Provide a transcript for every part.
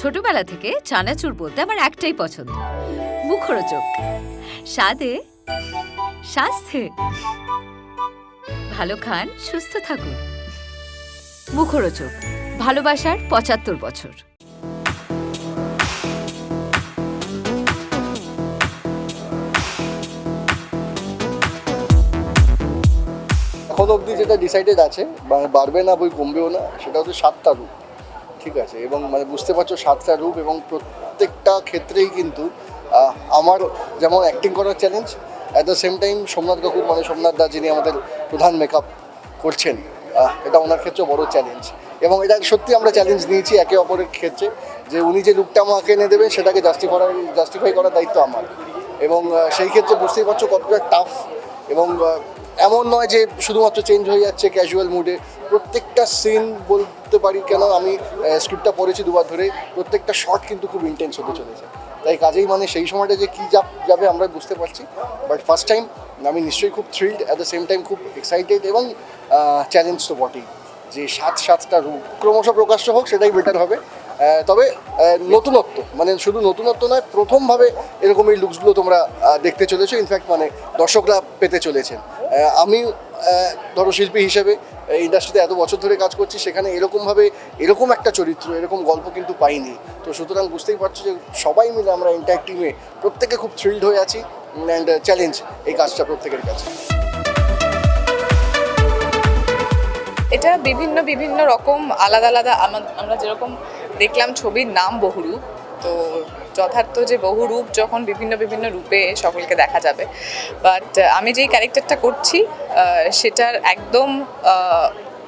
ছোটবেলা থেকে চানাচুর বলতে আমার একটাই পছন্দ। মুখরোচক। স্বাদে স্বাস্থ্যে ভালো খান, সুস্থ থাকুন। মুখরোচক। ভালোবাসার পঁচাত্তর বছর। এখন অবধি যেটা ডিসাইডেড আছে মানে বাড়বে না বই কমবেও না, সেটা হচ্ছে সাতটা রূপ। ঠিক আছে, এবং মানে বুঝতে পারছ সাতটা রূপ এবং প্রত্যেকটা ক্ষেত্রেই কিন্তু আমার যেমন অ্যাক্টিং করার challenge at the same time Somnath কাকুর মানে সোমনাথ দা যিনি আমাদের প্রধান মেকআপ করছেন এটা ওনার ক্ষেত্রে বড় চ্যালেঞ্জ এবং এটা সত্যি আমরা চ্যালেঞ্জ নিয়েছি একে অপরের ক্ষেত্রে, যে উনি যে লুকটা আমাকে এনে দেবে সেটাকে জাস্টিফাই জাস্টিফাই করার দায়িত্ব আমার। এবং সেই ক্ষেত্রে বুঝতেই পারছ কতটা টাফ এবং এমন নয় যে শুধুমাত্র চেঞ্জ হয়ে যাচ্ছে ক্যাজুয়াল মুডে প্রত্যেকটা সিন বলতে পারি কেন আমি স্ক্রিপ্টটা পড়েছি দুবার ধরে, প্রত্যেকটা শট কিন্তু খুব ইন্টেন্স হতে চলেছে। তাই কাজেই মানে সেই সময়টা যে কী যাবে আমরা বুঝতে পারছি। বাট ফার্স্ট টাইম আমি নিশ্চয়ই খুব thrilled at the same time খুব এক্সাইটেড এবং চ্যালেঞ্জ তো বটেই। যে সাত সাতটা রূপ, ক্রমশ প্রকাশ্য হোক সেটাই বেটার হবে। তবে নতুনত্ব মানে শুধু নতুনত্ব নয়, প্রথমভাবে এরকম এই লুকসগুলো তোমরা দেখতে চলেছো। ইনফ্যাক্ট মানে দর্শকরা পেতে চলেছেন। আমি ধরো শিল্পী হিসেবে ইন্ডাস্ট্রিতে এত বছর ধরে কাজ করছি, সেখানে এরকমভাবে, এরকম একটা চরিত্র, এরকম গল্প কিন্তু পাইনি। তো সুতরাং বুঝতেই পারছ যে সবাই মিলে আমরা ইন্টার টিমে প্রত্যেকে খুব থ্রিল্ড হয়ে আছি অ্যান্ড চ্যালেঞ্জ এই কাজটা প্রত্যেকের কাছে। এটা বিভিন্ন বিভিন্ন রকম, আলাদা আলাদা আমরা যেরকম দেখলাম ছবির নাম বহুরূপ, তো যথার্থ যে বহুরূপ যখন বিভিন্ন বিভিন্ন রূপে সকলকে দেখা যাবে। বাট আমি যেই ক্যারেক্টারটা করছি সেটার একদম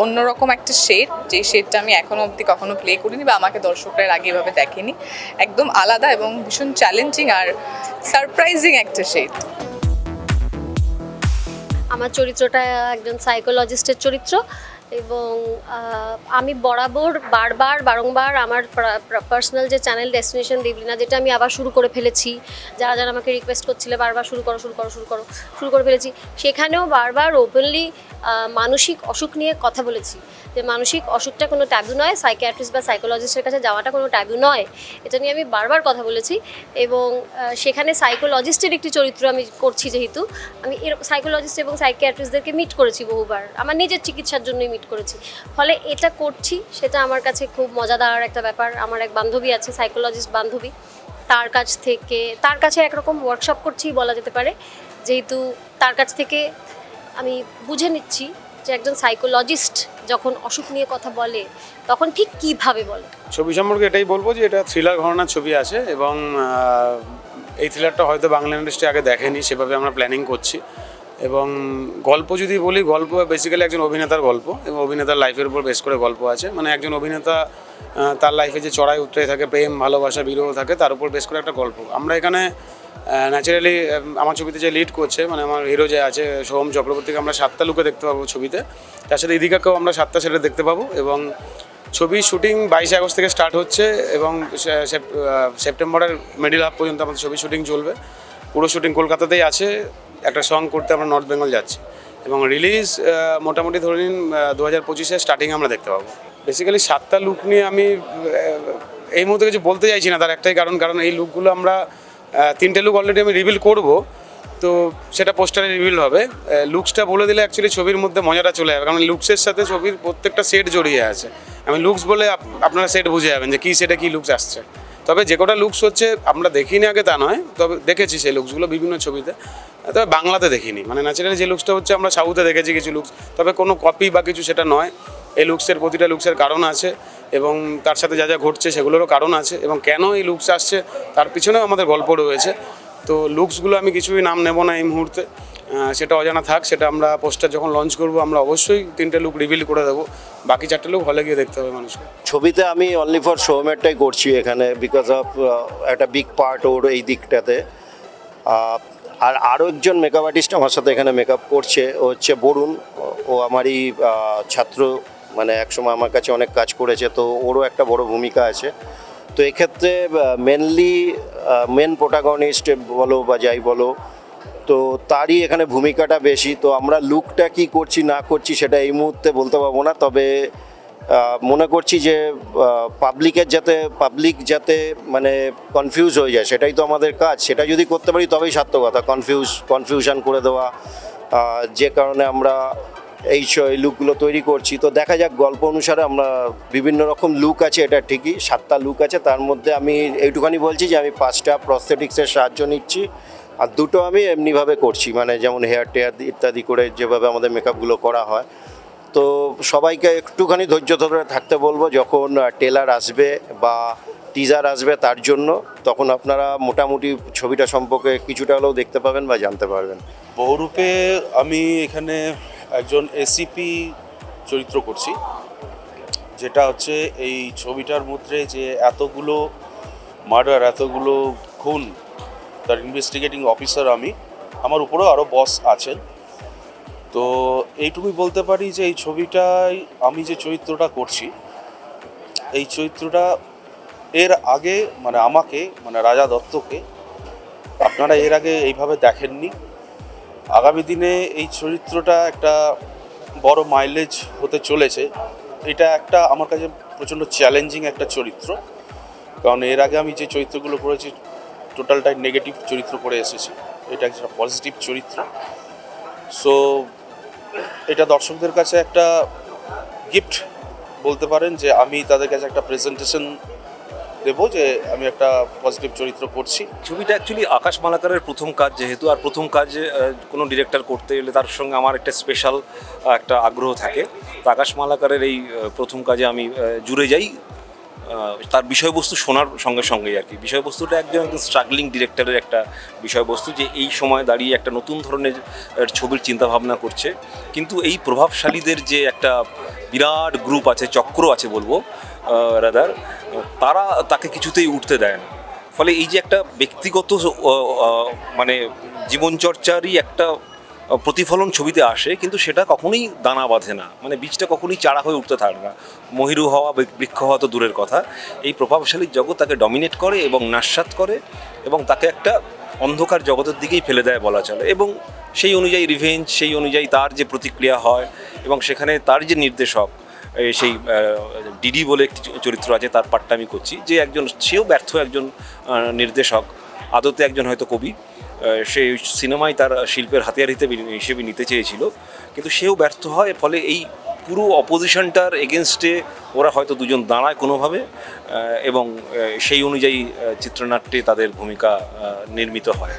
অন্যরকম একটা শেড যে শেডটা আমি এখনও অবধি কখনো প্লে করিনি বা আমাকে দর্শকরা আগে এভাবে দেখেনি। একদম আলাদা এবং ভীষণ চ্যালেঞ্জিং আর সারপ্রাইজিং একটা শেড আমার চরিত্রটা একজন সাইকোলজিস্টের চরিত্র। এবং আমি বরাবর বারবার, বারংবার আমার পার্সোনাল যে চ্যানেল ডেস্টিনেশন দেবলিনা যেটা আমি আবার শুরু করে ফেলেছি, যারা যারা আমাকে রিকোয়েস্ট করছিলে, বারবার শুরু করো শুরু করো শুরু করো, শুরু করে ফেলেছি, সেখানেও বারবার ওপেনলি মানসিক অসুখ নিয়ে কথা বলেছি। যে মানসিক অসুখটা কোনো ট্যাবু নয় সাইকিয়াট্রিস্ট বা সাইকোলজিস্টের কাছে যাওয়াটা কোনো ট্যাবু নয়। এটা নিয়ে আমি বারবার কথা বলেছি এবং সেখানে সাইকোলজিস্টের একটি চরিত্র আমি করছি যেহেতু, আমি সাইকোলজিস্ট এবং সাইকিয়াট্রিস্টদেরকে মিট করেছি বহুবার। আমার নিজের চিকিৎসার জন্যই মিট করেছি। ফলে এটা করছি, সেটা আমার কাছে খুব মজাদার একটা ব্যাপার। আমার এক বান্ধবী আছে সাইকোলজিস্ট বান্ধবী। তার কাছ থেকে, তার কাছে একরকম ওয়ার্কশপ করছি বলা যেতে পারে। যেহেতু তার কাছ থেকে আমি বুঝে নিচ্ছি যে একজন সাইকোলজিস্ট যখন অসুখ নিয়ে কথা বলে, তখন ঠিক কীভাবে বলে? ছবি সম্পর্কে এটাই বলব যে এটা থ্রিলার ঘটনার ছবি আছে এবং এই থ্রিলারটা হয়তো বাংলা ইন্ডাস্ট্রি আগে দেখেনি, সেভাবে আমরা প্ল্যানিং করছি। এবং গল্প যদি বলি, গল্প বেসিক্যালি একজন অভিনেতার গল্প, এবং অভিনেতার লাইফের উপর বেশ করে গল্প আছে। মানে একজন অভিনেতা তার লাইফে যে চড়াই উতরে থাকে, প্রেম, ভালোবাসা, বিরহ থাকে, তার উপর বেশ করে একটা গল্প। আমরা এখানে ন্যাচারালি আমার ছবিতে যে লিড করছে মানে আমার হিরো যে আছে, সোহম চক্রবর্তীকে আমরা সাতটা লুকে দেখতে পাবো ছবিতে। তার সাথে ইদিকাকেও আমরা সাতটা সেটা দেখতে পাবো এবং ছবি শুটিং বাইশে আগস্ট থেকে স্টার্ট হচ্ছে এবং সেপ্টেম্বরের মিডিল হাফ পর্যন্ত আমাদের ছবি শুটিং চলবে। পুরো শুটিং কলকাতাতেই আছে। একটা সং করতে আমরা নর্থ বেঙ্গল যাচ্ছি। এবং রিলিজ মোটামুটি ধরে নিন দু হাজার পঁচিশে স্টার্টিং আমরা দেখতে পাবো। বেসিক্যালি সাতটা লুক নিয়ে আমি এই মুহূর্তে কিছু বলতে চাইছি না, তার একটাই কারণ কারণ এই লুকগুলো আমরা তিনটে লুক অলরেডি আমি রিভিল করব। তো সেটা পোস্টারে রিভিল হবে। লুকসটা বলে দিলে অ্যাকচুয়ালি ছবির মধ্যে মজাটা চলে যাবে। কারণ লুকসের সাথে ছবির প্রত্যেকটা সেট জড়িয়ে আছে। আমি লুকস বলে আপ- আপনারা সেট বুঝে যাবেন যে কী সেটে কী লুকস আসছে। তবে যে কটা লুকস হচ্ছে, আমরা দেখিনি আগে তা নয়, তবে দেখেছি সেই লুকসগুলো বিভিন্ন ছবিতে। তবে বাংলাতে দেখিনি। মানে ন্যাচারালি যে লুকসটা হচ্ছে, আমরা সাউথে দেখেছি কিছু লুকস তবে কোনো কপি বা কিছু সেটা নয়। এই লুকসের প্রতিটা লুকসের কারণ আছে। এবং তার সাথে যা যা ঘটছে সেগুলোরও কারণ আছে এবং কেন এই লুকস আসছে তার পিছনেও আমাদের গল্প রয়েছে। তো লুকসগুলো আমি কিছুই নাম নেব না এই মুহূর্তে। সেটা অজানা থাক, সেটা আমরা পোস্টার যখন লঞ্চ করব, আমরা অবশ্যই তিনটে লুক রিভিল করে দেবো। বাকি চারটে লুক হলে গিয়ে দেখতে হবে মানুষকে। ছবিতে আমি অনলি ফর শোমেরটাই করছি এখানে বিকজ অফ একটা বিগ পার্ট ওর এই দিকটাতে। আর আরও একজন মেকআপ আর্টিস্ট আমার সাথে এখানে মেকআপ করছে, ও হচ্ছে বরুণ। ও আমারই ছাত্র মানে একসময় আমার কাছে অনেক কাজ করেছে, তো ওরও একটা বড় ভূমিকা আছে। তো এক্ষেত্রে মেনলি মেন প্রোটাগনিস্ট বলো বা যাই বলো, তো তারই এখানে ভূমিকাটা বেশি। তো আমরা লুকটা কি করছি, না করছি সেটা এই মুহূর্তে বলতে পারব না। তবে মনে করছি যে পাবলিকের যাতে পাবলিক যাতে মানে কনফিউজ হয়ে যায়, সেটাই তো আমাদের কাজ। সেটা যদি করতে পারি তবেই সার্থকতা কনফিউজ কনফিউশন করে দেওয়া যে কারণে আমরা এই লুকগুলো তৈরি করছি। তো দেখা যাক, গল্প অনুসারে আমরা বিভিন্ন রকম লুক আছে, এটা ঠিকই, সাতটা লুক আছে। তার মধ্যে আমি এইটুখানি বলছি যে আমি পাঁচটা প্রস্থেটিক্সের সাহায্য নিচ্ছি। আর দুটো আমি এমনিভাবে করছি মানে যেমন হেয়ার টেয়ার ইত্যাদি করে যেভাবে আমাদের মেকআপগুলো করা হয়। তো সবাইকে একটুখানি ধৈর্য ধরে থাকতে বলব, যখন টেলার আসবে বা টিজার আসবে তার জন্য, তখন আপনারা মোটামুটি ছবিটা সম্পর্কে কিছুটা হলেও দেখতে পাবেন বা জানতে পারবেন। বহুরূপে আমি এখানে একজন এসিপি চরিত্র করছি, যেটা হচ্ছে এই ছবিটার মধ্যে যে এতগুলো মার্ডার, এতগুলো খুন, তার ইনভেস্টিগেটিং অফিসার আমি, আমার উপরেও আরও বস আছেন। তো এইটুকুই বলতে পারি যে এই ছবিটায় আমি যে চরিত্রটা করছি, এই চরিত্রটা এর আগে মানে আমাকে মানে রাজা দত্তকে, আপনারা এর আগে এইভাবে দেখেননি। আগামী দিনে এই চরিত্রটা একটা বড় মাইলেজ হতে চলেছে। এটা একটা আমার কাছে প্রচণ্ড চ্যালেঞ্জিং একটা চরিত্র। কারণ এর আগে আমি যে চরিত্রগুলো করেছি টোটালটাই নেগেটিভ চরিত্র করে এসেছি। এটা একটা পজিটিভ চরিত্র। সো এটা দর্শকদের কাছে একটা গিফট বলতে পারেন যে আমি তাদের কাছে একটা প্রেজেন্টেশন দেবো যে আমি একটা পজিটিভ চরিত্র করছি। ছবিটা অ্যাকচুয়ালি আকাশ মালাকারের প্রথম কাজ যেহেতু, আর প্রথম কাজ কোনো ডিরেক্টর করতে গেলে তার সঙ্গে আমার একটা স্পেশাল একটা আগ্রহ থাকে। তো আকাশ মালাকারের এই প্রথম কাজে আমি জুড়ে যাই। তার বিষয়বস্তু শোনার সঙ্গে সঙ্গেই আর কি। বিষয়বস্তুটা একজন একজন স্ট্রাগলিং ডিরেক্টরের একটা বিষয়বস্তু যে এই সময় দাঁড়িয়ে একটা নতুন ধরনের ছবির চিন্তাভাবনা করছে। কিন্তু এই প্রভাবশালীদের যে একটা বিরাট গ্রুপ আছে, চক্র আছে বলব রাদার তারা তাকে কিছুতেই উঠতে দেয় না। ফলে এই যে একটা ব্যক্তিগত মানে জীবনচর্চারই একটা প্রতিফলন ছবিতে আসে, কিন্তু সেটা কখনোই দানা বাঁধে না। মানে বীজটা কখনোই চারা হয়ে উঠতে থাকে না। মহিরু হওয়া বৃক্ষ হওয়া তো দূরের কথা। এই প্রভাবশালী জগৎ তাকে ডমিনেট করে এবং নাস্বাত করে এবং তাকে একটা অন্ধকার জগতের দিকেই ফেলে দেয় বলা চলে। এবং সেই অনুযায়ী রিভেঞ্জ সেই অনুযায়ী তার যে প্রতিক্রিয়া হয় এবং সেখানে তার যে নির্দেশক সেই ডিডি বলে একটি চরিত্র আছে, তার পার্টটা আমি করছি। যে একজন, সেও ব্যর্থ একজন নির্দেশক, আদতে একজন হয়তো কবি সে সিনেমায় তার শিল্পের হাতিয়ার হিসেবে হিসেবে নিতে চেয়েছিল। কিন্তু সেও ব্যর্থ হয়, ফলে এই পুরো অপোজিশনটার এগেনস্টে ওরা হয়তো দুজন দাঁড়ায় কোনোভাবে এবং সেই অনুযায়ী চিত্রনাট্যে তাদের ভূমিকা নির্মিত হয়।